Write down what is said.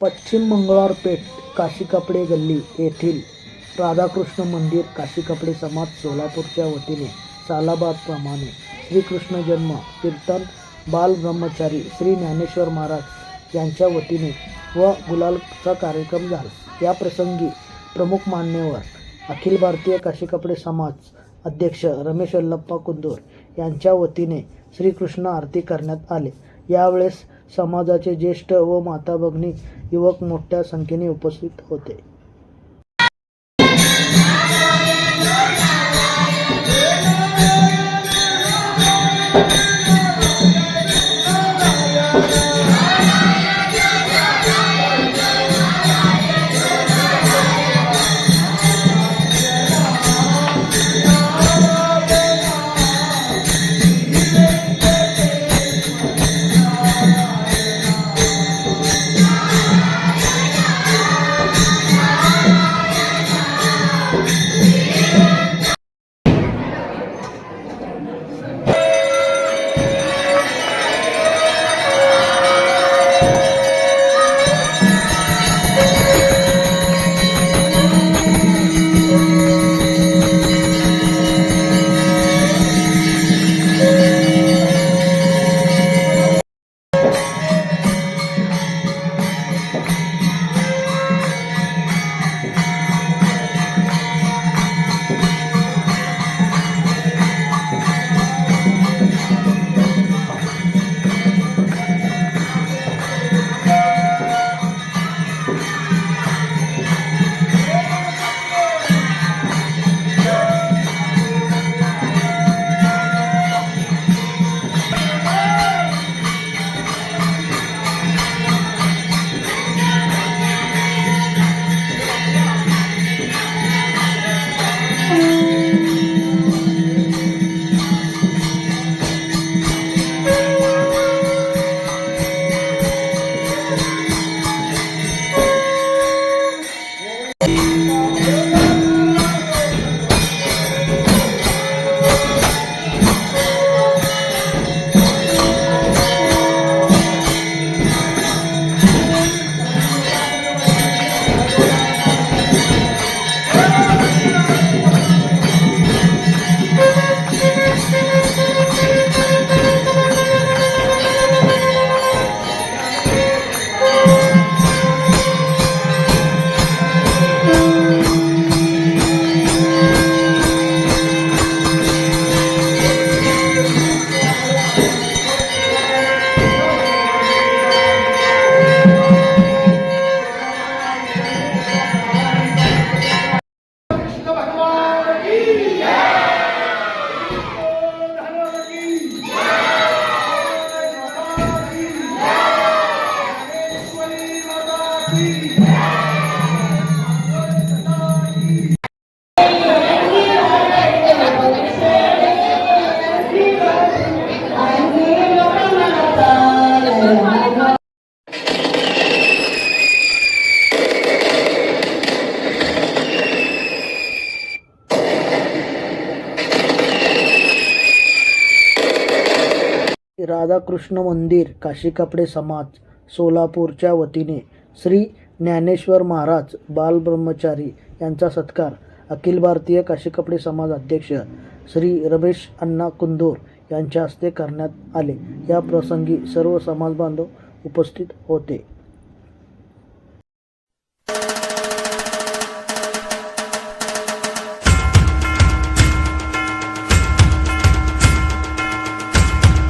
पश्चिम मंगळवार पेठ काशी कपडे गल्ली येथील राधाकृष्ण मंदिर काशी कपडे समाज सोलापूरच्या वतीने सालाबादप्रमाणे श्रीकृष्ण जन्म कीर्तन बाल ब्रह्मचारी श्री ज्ञानेश्वर महाराज यांच्या वतीने व गुलालचा कार्यक्रम झाला. या प्रसंगी प्रमुख मान्यवर अखिल भारतीय काशी कपडे समाज अध्यक्ष रमेश अल्लप्पा कुंदूर यांच्या वतीने श्रीकृष्ण आरती करण्यात आले. यावेळेस समाजाचे ज्येष्ठ व माता भगिनी युवक मोठ्या संख्येने उपस्थित होते. राधाकृष्ण मंदिर काशी कपडे समाज सोलापूरच्या वतीने. श्री ज्ञानेश्वर महाराज बालब्रह्मचारी यांचा सत्कार. अखिल भारतीय काशी कपडे समाज अध्यक्ष श्री रमेश अण्णा कुंदोर यांच्या हस्ते करण्यात आले. या प्रसंगी सर्व समाजबांधव उपस्थित होते.